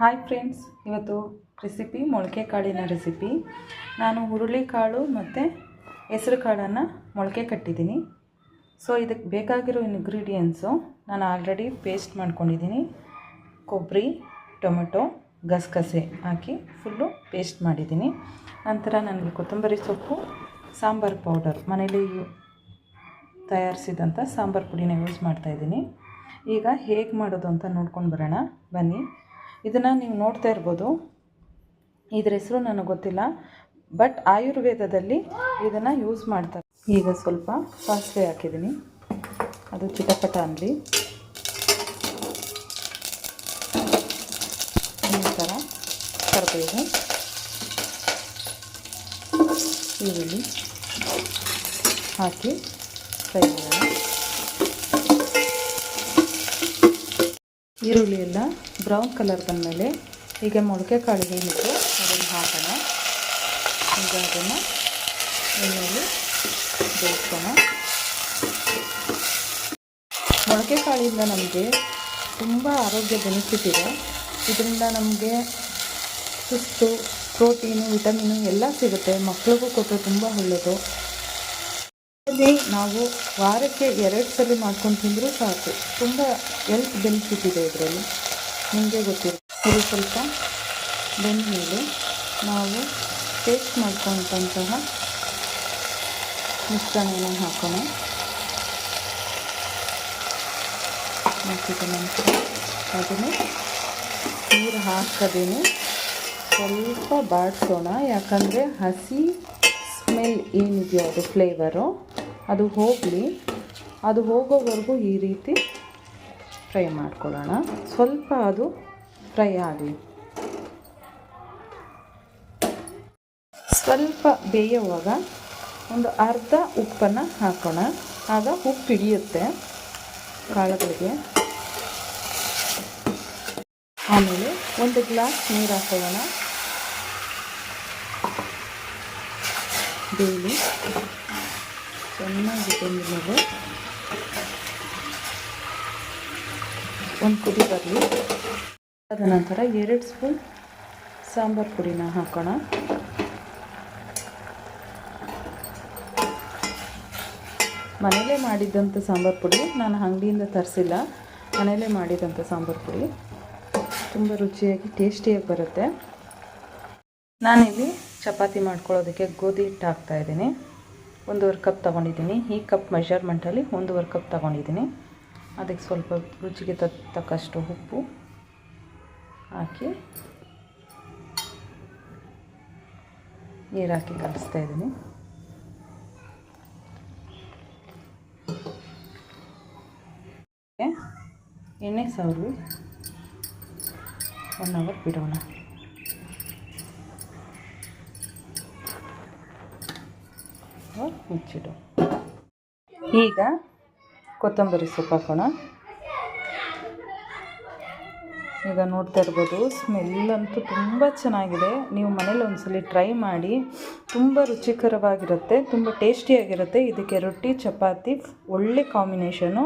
Hi friends ಇವತ್ತು recipe ಮೊಳಕೆ ಕಾಳಿನ ರೆಸಿಪಿ ನಾನು ಹುರುಳಿಕಾಳು ಮತ್ತು ಹೆಸರು ಕಾಳನ್ನು ಮೊಳಕೆ ಕಟ್ಟಿದ್ದೀನಿ. ಸೊ ಇದಕ್ಕೆ ಬೇಕಾಗಿರೋ ಇಂಗ್ರೀಡಿಯೆಂಟ್ಸು ನಾನು ಆಲ್ರೆಡಿ ಪೇಸ್ಟ್ ಮಾಡ್ಕೊಂಡಿದ್ದೀನಿ. ಕೊಬ್ಬರಿ, ಟೊಮೆಟೊ, ಗಸಗಸೆ ಹಾಕಿ ಫುಲ್ಲು ಪೇಸ್ಟ್ ಮಾಡಿದ್ದೀನಿ. ನಂತರ ನನಗೆ ಕೊತ್ತಂಬರಿ ಸೊಪ್ಪು, ಸಾಂಬಾರು ಪೌಡರ್ ಮನೇಲಿ ತಯಾರಿಸಿದಂಥ ಸಾಂಬಾರು ಪುಡಿನ ಯೂಸ್ ಮಾಡ್ತಾಯಿದ್ದೀನಿ ಈಗ ಹೇಗೆ ಮಾಡೋದು ಅಂತ ನೋಡ್ಕೊಂಡು ಬರೋಣ. ಬನ್ನಿ. ಇದನ್ನು ನೀವು ನೋಡ್ತಾ ಇರ್ಬೋದು. ಇದ್ರ ಹೆಸರು ನನಗೆ ಗೊತ್ತಿಲ್ಲ ಬಟ್ ಆಯುರ್ವೇದದಲ್ಲಿ ಇದನ್ನು ಯೂಸ್ ಮಾಡ್ತಾರೆ. ಈಗ ಸ್ವಲ್ಪ ಸಾಸಿವೆ ಹಾಕಿದ್ದೀನಿ. ಅದು ಚಿಟಪಟ ಅನ್ನಲಿ ನಂತರ ಕರಿಬೇವು, ಈರುಳ್ಳಿ ಹಾಕಿ ಫ್ರೈ ಮಾಡೋಣ. ಈರುಳ್ಳಿ ಎಲ್ಲ ಬ್ರೌನ್ ಕಲರ್ ಬಂದಮೇಲೆ ಈಗ ಮೊಳಕೆ ಕಾಳು ಏನಿತ್ತು ಅದನ್ನು ಹಾಕೋಣ. ಈಗ ಅದನ್ನು ಎಣ್ಣೆಯಲ್ಲಿ ಬೇಯಿಸೋಣ. ಮೊಳಕೆ ಕಾಳಿಂದ ನಮಗೆ ತುಂಬ ಆರೋಗ್ಯ ಬೆನಿಫಿಟ್ ಇದೆ. ಇದರಿಂದ ನಮಗೆ ಸುಸ್ತು, ಪ್ರೋಟೀನು, ವಿಟಮಿನು ಎಲ್ಲ ಸಿಗುತ್ತೆ. ಮಕ್ಕಳಿಗೂ ಕೊಟ್ಟರೆ ತುಂಬ ಒಳ್ಳೆಯದು ಅದರಲ್ಲಿ ನಾವು ವಾರಕ್ಕೆ ಎರಡು ಸಲ ಮಾಡ್ಕೊಂಡು ತಿಂದರೂ ಸಾಕು. ತುಂಬ ಹೆಲ್ತ್ ಬೆನಿಫಿಟ್ ಇದೆ ಇದರಲ್ಲಿ. ನಿಮಗೆ ಗೊತ್ತಿರುತ್ತೆ ಇದು ಸ್ವಲ್ಪ ಬೆಂದ ಮೇಲೆ ನಾವು ಪೇಸ್ಟ್ ಮಾಡ್ಕೊಂಡಂತಹ ಮಿಶ್ರಣವನ್ನು ಹಾಕೋಣ. ಹಾಕಿದ ನಂತರ ಅದನ್ನು ನೀರು ಹಾಕದೇನೆ ಸ್ವಲ್ಪ ಬಾಡಿಸೋಣ ಯಾಕಂದರೆ ಹಸಿ ಸ್ಮೆಲ್ ಏನಿದೆಯೋ ಅದು ಫ್ಲೇವರು ಅದು ಹೋಗಲಿ. ಅದು ಹೋಗೋವರೆಗೂ ಈ ರೀತಿ ಫ್ರೈ ಮಾಡ್ಕೊಳ್ಳೋಣ. ಸ್ವಲ್ಪ ಅದು ಫ್ರೈ ಆಗಲಿ ಸ್ವಲ್ಪ ಬೇಯುವಾಗ ಒಂದು ಅರ್ಧ ಉಪ್ಪನ್ನು ಹಾಕೋಣ. ಆಗ ಉಪ್ಪು ಹಿಡಿಯುತ್ತೆ ಕಾಳುಗಳಿಗೆ. ಆಮೇಲೆ ಒಂದು ಗ್ಲಾಸ್ ನೀರು ಹಾಕೊಳ್ಳೋಣ. ಬೇಲಿ ಚೆನ್ನಾಗಿ ಬೆಂದಮೇಲೆ ಒಂದು ಪುಡಿ ಬರಲಿ. ಅದ ನಂತರ ಎರಡು ಸ್ಪೂನ್ ಸಾಂಬಾರು ಪುಡಿನ ಹಾಕೋಣ. ಮನೆಯಲ್ಲೇ ಮಾಡಿದ್ದಂಥ ಸಾಂಬಾರು ಪುಡಿ ನಾನು ಅಂಗಡಿಯಿಂದ ತರಿಸಿಲ್ಲ. ಮನೆಯಲ್ಲೇ ಮಾಡಿದಂಥ ಸಾಂಬಾರು ಪುಡಿ. ತುಂಬ ರುಚಿಯಾಗಿ ಟೇಸ್ಟಿಯಾಗಿ ಬರುತ್ತೆ. ನಾನಿಲ್ಲಿ ಚಪಾತಿ ಮಾಡ್ಕೊಳ್ಳೋದಕ್ಕೆ ಗೋಧಿ ಹಿಟ್ಟು ಹಾಕ್ತಾಯಿದ್ದೀನಿ ಒಂದೂವರೆ ಕಪ್ ತೊಗೊಂಡಿದ್ದೀನಿ. ಈ ಕಪ್ ಮೆಷರ್ಮೆಂಟಲ್ಲಿ ಒಂದೂವರೆ ಕಪ್ ತೊಗೊಂಡಿದ್ದೀನಿ. ಅದಕ್ಕೆ ಸ್ವಲ್ಪ ರುಚಿಗೆ ತಕ್ಕಷ್ಟು ಉಪ್ಪು ಹಾಕಿ ನೀರು ಹಾಕಿ ಕಲಿಸ್ತಾ ಇದ್ದೀನಿ. ಎಣ್ಣೆ ಸಾವಿರ ಒನ್ ಅವರ್ ಬಿಡೋಣ. ಮುಚ್ಚಿಡು. ಈಗ ಕೊತ್ತಂಬರಿ ಸೊಪ್ಪು ಹಾಕೋಣ. ಈಗ ನೋಡ್ತಾ ಇರ್ಬೋದು ಸ್ಮೆಲ್ ಅಂತೂ ತುಂಬ ಚೆನ್ನಾಗಿದೆ. ನೀವು ಮನೇಲಿ ಒಂದ್ಸಲಿ ಟ್ರೈ ಮಾಡಿ, ತುಂಬ ರುಚಿಕರವಾಗಿರುತ್ತೆ, ತುಂಬ ಟೇಸ್ಟಿಯಾಗಿರುತ್ತೆ ಇದಕ್ಕೆ ರೊಟ್ಟಿ, ಚಪಾತಿ, ಒಳ್ಳೆ ಕಾಂಬಿನೇಷನು